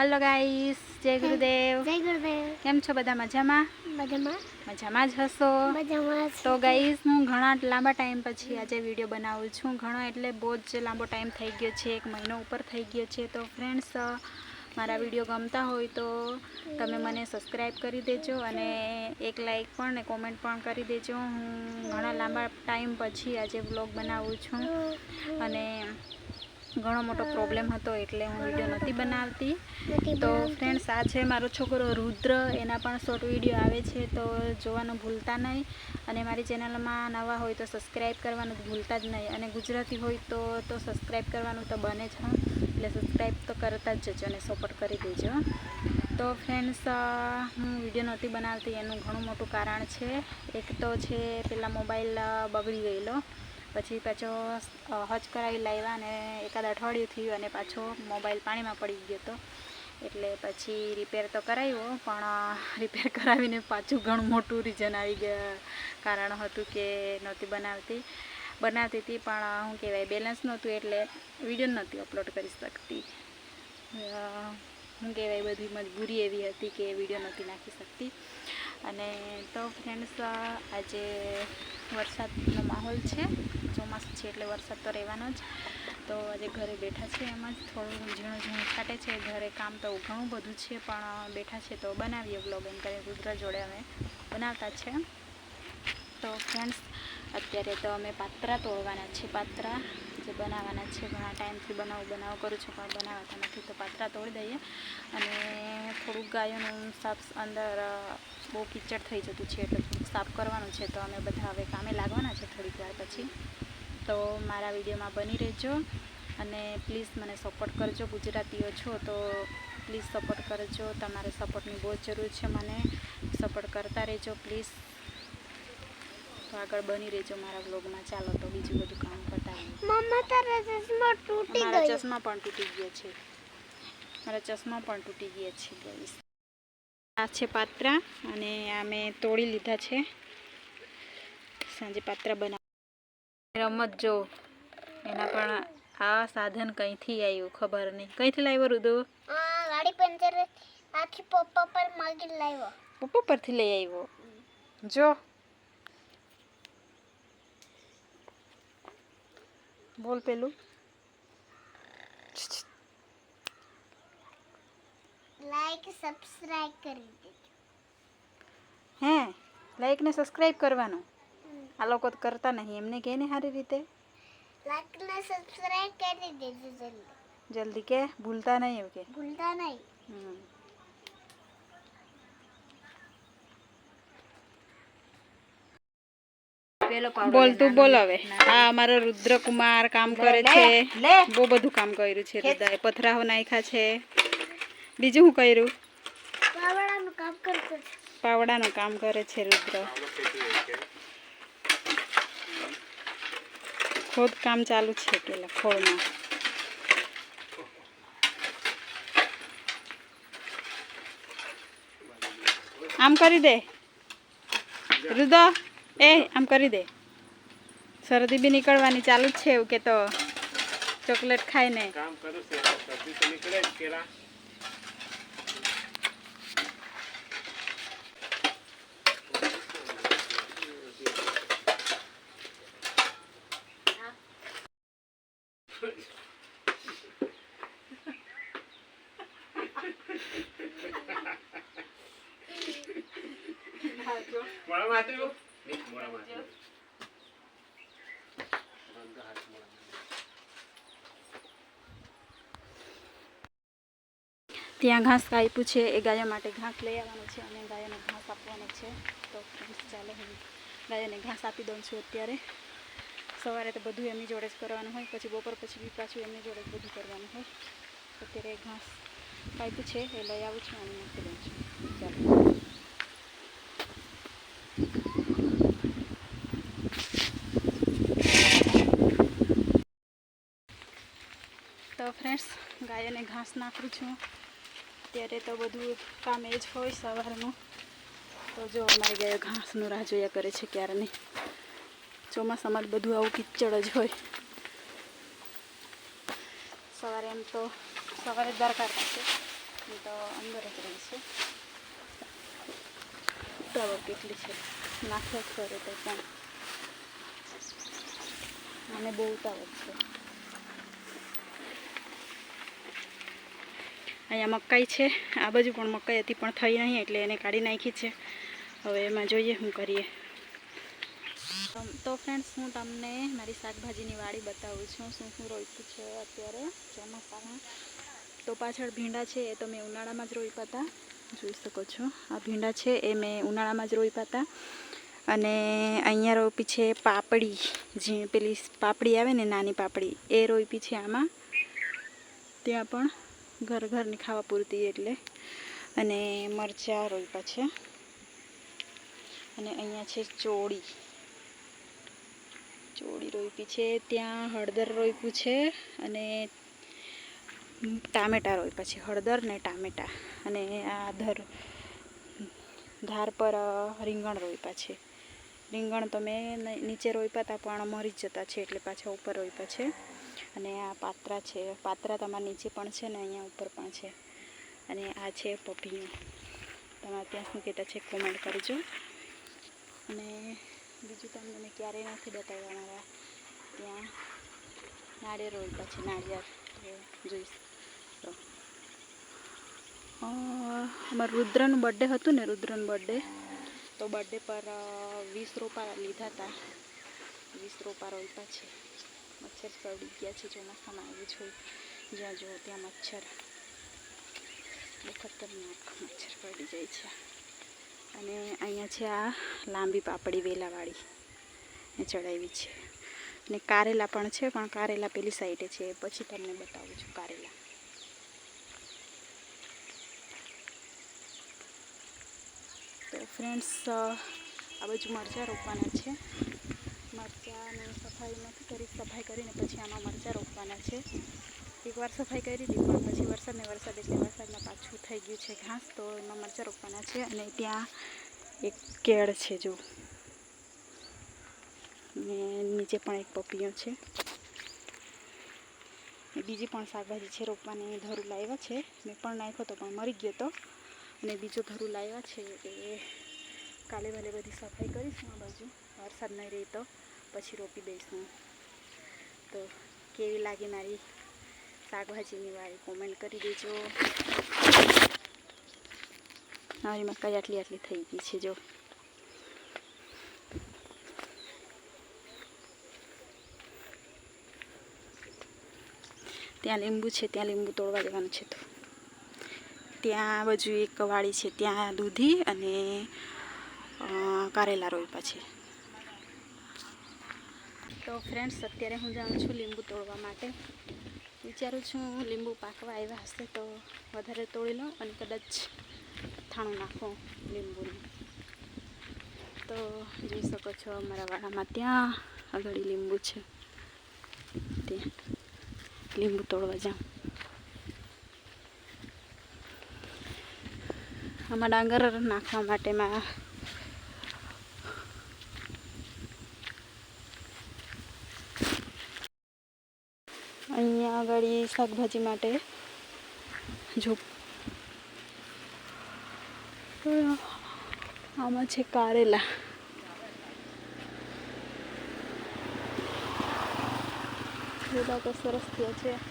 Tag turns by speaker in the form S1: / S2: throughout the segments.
S1: Hello guys જય ગુરુદેવ.
S2: જય ગુરુદેવ.
S1: કેમ છો બધા મજામાં?
S2: મજામાં.
S1: મજામાં જ હશો?
S2: મજામાં
S1: તો ગાઈસ હું ઘણા લાંબા ટાઈમ પછી આજે વીડિયો બનાવું છું. ઘણો એટલે બહુ જ લાંબો ટાઈમ થઈ ગયો છે. એક મહિનો ઉપર થઈ ગયો છે. તો ફ્રેન્ડ્સ મારા વીડિયો ગમતા હોય તો તમે મને સબસ્ક્રાઈબ કરી દેજો અને એક લાઈક પણ ને કોમેન્ટ પણ કરી દેજો. હું ઘણા લાંબા ટાઈમ પછી આજે વ્લોગ બનાવું છું. અને ઘણો મોટો પ્રોબ્લેમ હતો એટલે હું વીડિયો નહોતી બનાવતી. તો ફ્રેન્ડ્સ આ છે મારો છોકરો રુદ્ર એના પણ શોર્ટ વીડિયો આવે છે તો જોવાનું ભૂલતા નહીં. અને મારી ચેનલમાં નવા હોય તો સબસ્ક્રાઈબ કરવાનું ભૂલતા જ નહીં. અને ગુજરાતી હોય તો તો સબસ્ક્રાઈબ કરવાનું તો બને જ હા. એટલે સબસ્ક્રાઈબ તો કરતા જ જજો અને સપોર્ટ કરી દેજો તો ફ્રેન્ડ્સ હું વીડિયો નહોતી બનાવતી. એનું ઘણું મોટું કારણ છે એક તો છે પેલા મોબાઈલ બગડી ગયેલો. પછી પાછો હજ કરાવી લાવ્યા અને એકાદ અઠવાડિયું થયું અને પાછો મોબાઈલ પાણીમાં પડી ગયો હતો એટલે પછી રિપેર તો કરાવ્યો પણ રિપેર કરાવીને પાછું ઘણું મોટું રીઝન આવી ગયા કારણ હતું કે નહોતી બનાવતી. બનાવતી હતી, પણ શું કહેવાય બેલેન્સ નહોતું એટલે વીડિયો નહોતી અપલોડ કરી શકતી. શું કહેવાય, બધી મજબૂરી એવી હતી કે વીડિયો નહોતી નાખી શકતી. અને તો ફ્રેન્ડ્સ આજે વરસાદનો માહોલ છે. ચોમાસું છે એટલે વરસાદ તો રહેવાનો જ. તો આજે ઘરે બેઠા છે એમાં જ. થોડું ઝીણું ઝીણું છાટે છે. ઘરે કામ તો ઘણું બધું છે, પણ બેઠા છે તો બનાવીએ બ્લોગ એમ કરીને રુદ્ર જોડે અમે બનાવતા છે. તો ફ્રેન્ડ્સ અત્યારે તો અમે પાત્રા તોડવાના છે, પાત્રા જે બનાવવાના છે. ઘણા ટાઈમથી બનાવું, બનાવ કરું છું, પણ બનાવતા નથી. તો પાત્રા તોડી દઈએ અને થોડુંક ગાયોનું સાફ અંદર બહુ કીચડ થઈ જતું છે એટલે થોડુંક સાફ કરવાનું છે. તો અમે બધા હવે કામે લાગવાના છે થોડીક વાર પછી. તો મારા વિડીયોમાં બની રહેજો અને પ્લીઝ મને સપોર્ટ કરજો ગુજરાતીઓ છો તો પ્લીઝ સપોર્ટ કરજો તમારે સપોર્ટની બહુ જ જરૂર છે મને. સપોર્ટ કરતા રહેજો પ્લીઝ. તો આગળ બની રહેજો મારા વ્લોગમાં. ચાલો તો બીજું બધું કામ કરતા
S2: મમ્મા તારા ચશ્મા તૂટી
S1: મારા ચશ્મા પણ તૂટી ગયા છે. મારા ચશ્મા પણ તૂટી ગયા છે guys. આ છે પાત્રા અને આ મેં તોડી લીધા છે. સાંજે પાત્રા બનાવ રમત જો. એના પણ આ સાધન કંઈથી આવ્યું ખબર નહીં. કંઈથી લાવ્યો રુદુ?
S2: આ ગાડી પંચર આખી પપ્પા પર માગી લાવ્યો.
S1: પપ્પા પરથી લઈ આવ્યો જો. બોલ પેલું.
S2: લાઈક સબસ્ક્રાઇબ કરી દેજો.
S1: હે લાઈક ને સબસ્ક્રાઇબ કરવાનું. આ લોકો તો કરતા નહીં. એમને કહે ને સારી રીતે.
S2: લાઈક ને સબસ્ક્રાઇબ કરી દેજો જલ્દી.
S1: જલ્દી કે? ભૂલતા નહીં એવું કે?
S2: ભૂલતા નહીં.
S1: હમ. બોલ બોલ હવે. હા અમારો રુદ્રકુમાર કામ કરે છે. બહુ બધું કામ કર્યું છે હૃદય પથરાઓ નાખ્યા છે. બીજું શું કર્યું?
S2: પાવડાનું કામ
S1: કરે છે રુદ્ર. ખોદ કામ ચાલુ છે પેલા ખોળમાં. આમ કરી દે. રુદો, એ આમ કરી દે. શરદી બી નીકળવાની ચાલુ જ છે એવું કે તો. ચોકલેટ ખાઈને.
S3: કામ કરું છે, શરદી તો નીકળે જ
S1: ત્યાં ઘાસ કાપ્યું છે, એ ગાયો માટે ઘાસ લઈ આવવાનું છે અને ગાયોને ઘાસ આપવાનું છે. તો ચાલો હું ગાયોને ઘાસ આપી દઉં છું અત્યારે. સવારે તો બધું એમની જોડે જ કરવાનું હોય, પછી બપોર પછી બી પાછું એમની જોડે જ બધું કરવાનું હોય. અત્યારે ઘાસ કાપ્યું છે, એ લઈ આવું છું અને મૂકી દઉં છું ચાલો ફ્રેન્ડ્સ ગાયોને ઘાસ નાખું છું. ત્યારે તો બધું કામ એ જ હોય સવારનું. તો જો અમારી ગાયો ઘાસનું રાહ જોયા કરે છે ક્યારે નહીં. ચોમાસામાં જ બધું આવું કિચડ જ હોય. સવારે એમ તો સવારે દરકાર છે. એ તો અંદર જ રહી છે. ઉતાવળ કેટલી છે? નાખ્યા જ તો પણ. મને બહુ ઉતાવળ છે. અહીંયા મકાઈ છે. આ બાજુ પણ મકાઈ હતી, પણ થઈ નહીં એટલે એને કાઢી નાખી છે. હવે એમાં જોઈએ શું કરીએ. તો ફ્રેન્ડ્સ હું તમને મારી શાકભાજીની વાડી બતાવું છું. શું શું રોપ્યું છે અત્યારે? ચોમાસામાં તો પાછળ ભીંડા છે, એ તો મેં ઉનાળામાં જ રોપ્યા હતા. જોઈ શકો છો. આ ભીંડા છે, એ મેં ઉનાળામાં જ રોપ્યા હતા. અને અહીંયા રોપી છે પાપડી. જે પેલી પાપડી આવે ને નાની પાપડી, એ રોપી છે આમાં. ત્યાં પણ ઘર ઘરની ખાવા પૂરતી એટલે. અને મરચાં રોપ્યા છે. અને અહીંયા છે ચોળી. ચોળી રોપી છે, ત્યાં હળદર રોપ્યું છે અને ટામેટા રોપ્યા છે, હળદર ને ટામેટા. અને આ ધર, ધાર પર રીંગણ રોપ્યા છે. રીંગણ તો મેં નીચે રોપ્યા હતા પણ મરી જતા છે એટલે પાછા ઉપર રોપ્યા છે. અને આ પાત્રા છે. પાત્રા તમારા નીચે પણ છે ને અહીંયા ઉપર પણ છે. અને આ છે પપીનું તમારે ત્યાં શું કહેતા છે કોમેન્ટ કરજો. અને બીજું તમને મેં ક્યારેય નથી બતાવ્યા મારા. ત્યાં નાળિયેર રોપ્યા છે, નાળિયેર. જોઈશ. તો. અમારું રુદ્રનું બર્થડે હતું ને, રુદ્રનું બર્થડે તો બર્થડે પર વીસ રોપા લીધા હતા. વીસ રોપા રોપ્યા છે. મચ્છર કરડી ગયા છે ચોમાસામાં આવ્યું છે જ્યાં જુઓ ત્યાં મચ્છર. બહુ ખતરનાક મચ્છર કરડી જાય છે. અને અહીંયા છે આ લાંબી પાપડી વેલાવાળી. એ ચડાવી છે. અને કારેલા પણ છે, પણ કારેલા પેલી સાઈડે છે. પછી તમને બતાવું છું કારેલા. તો ફ્રેન્ડ્સ આ બાજુ મરચાં રોપવાના છે. મરચાંની સફાઈ નથી કરી સફાઈ કરીને પછી આમાં મરચાં રોપવાના છે. એકવાર સફાઈ કરી દીધી પણ પછી વરસાદને વરસાદ એટલે વરસાદમાં પાછું થઈ ગયું છે ઘાસ, તો એમાં મરચાં રોપવાના છે. અને ત્યાં એક કેળ છે જો. ને નીચે પણ એક પપીઓ છે. બીજી પણ શાકભાજી છે રોપવાની ધરું લાવ્યા છે. મેં પણ નાખ્યો તો, પણ મરી ગયો તો. અને બીજો ધરું લાવ્યા છે, એ કાલે વાલે બધી સફાઈ કરીશું આ બાજુ. વરસાદ નહીં રહે તો. પછી રોપી દઈશું તો કેવી લાગે મારી શાકભાજીની વાળી કોમેન્ટ કરી દેજો. મારી મકાઈ આટલી આટલી થઈ ગઈ છે, જો. ત્યાં લીંબુ છે, ત્યાં લીંબુ તોડવા જવાનું છે તો. ત્યાં બાજુ એક વાડી છે, ત્યાં દૂધી અને કારેલા રોપ્યા છે. તો ફ્રેન્ડ્સ અત્યારે હું જાઉં છું લીંબુ તોડવા માટે. વિચારું છું લીંબુ પાકવા આવ્યા હશે તો વધારે તોડી લઉં અને કદાચ થાણું નાખું લીંબુનું. તો જોઈ શકો છો અમારા વાડામાં ત્યાં આગળ લીંબુ છે. ત્યાં લીંબુ તોડવા જાઉં. આમાં ડાંગર નાખવા માટેમાં અહીંયા આગળ શાકભાજી માટે. જો. આમાં છે કારેલા. બધા તો સરસ થયા છે.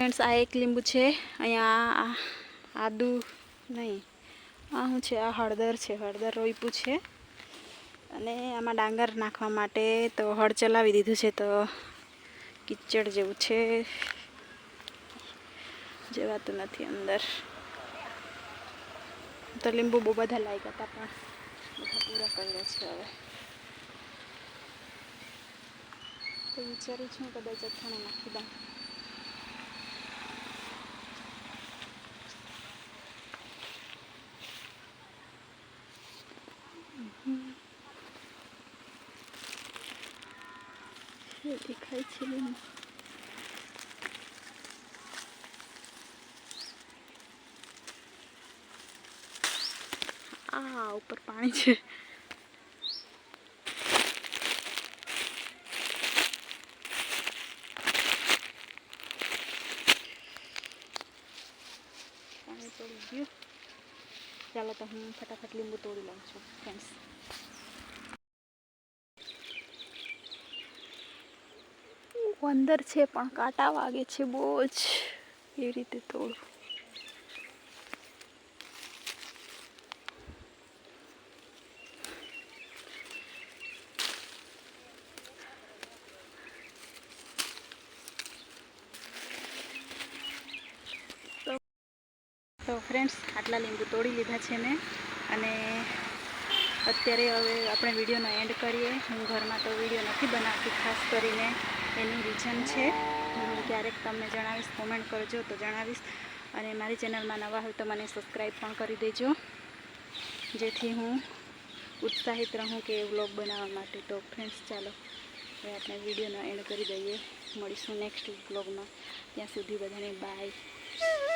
S1: ફ્રેન્ડ્સ, આ એક લીંબુ છે. અહીંયા આદુ નહીં, આ શું છે? આ હળદર છે. હળદર રોઈપું છે. અને આમાં ડાંગર નાખવા માટે તો હળ ચલાવી દીધું છે, તો કિચડ જેવું છે. જવાતું નથી અંદર. તો લીંબુ બહુ બધા લાગ્યા હતા, પણ બધા પૂરા કર્યા છે હવે. તો વિચારું છું કદાચ અથાણું નાખી દઉં. દેખાય છે લીંબુ આ ઉપર પાણી છે પાણી પડી ગયું ચાલો તો હું ફટાફટ લીંબુ તોડી લઉં છું ફ્રેન્ડ્સ અંદર છે, પણ કાંટા વાગે છે બહુ જ એ રીતે તોડું. તો ફ્રેન્ડ્સ આટલા લીંબુ તોડી લીધા છે મેં. અને અત્યારે હવે આપણે વિડીયોનો એન્ડ કરીએ. હું ઘરમાં તો વીડિયો નથી બનાવતી, ખાસ કરીને એનું રીઝન છે. હું ક્યારેક તમને જણાવીશ કોમેન્ટ કરજો તો જણાવીશ. અને મારી ચેનલમાં નવા હોય તો મને સબસ્ક્રાઈબ પણ કરી દેજો. જેથી હું ઉત્સાહિત રહું કે વ્લોગ બનાવવા માટે. તો ફ્રેન્ડ્સ ચાલો, હવે આપણે વિડીયોનો એન્ડ કરી દઈએ. મળીશું નેક્સ્ટ વ્લોગમાં ત્યાં સુધી બધાને બાય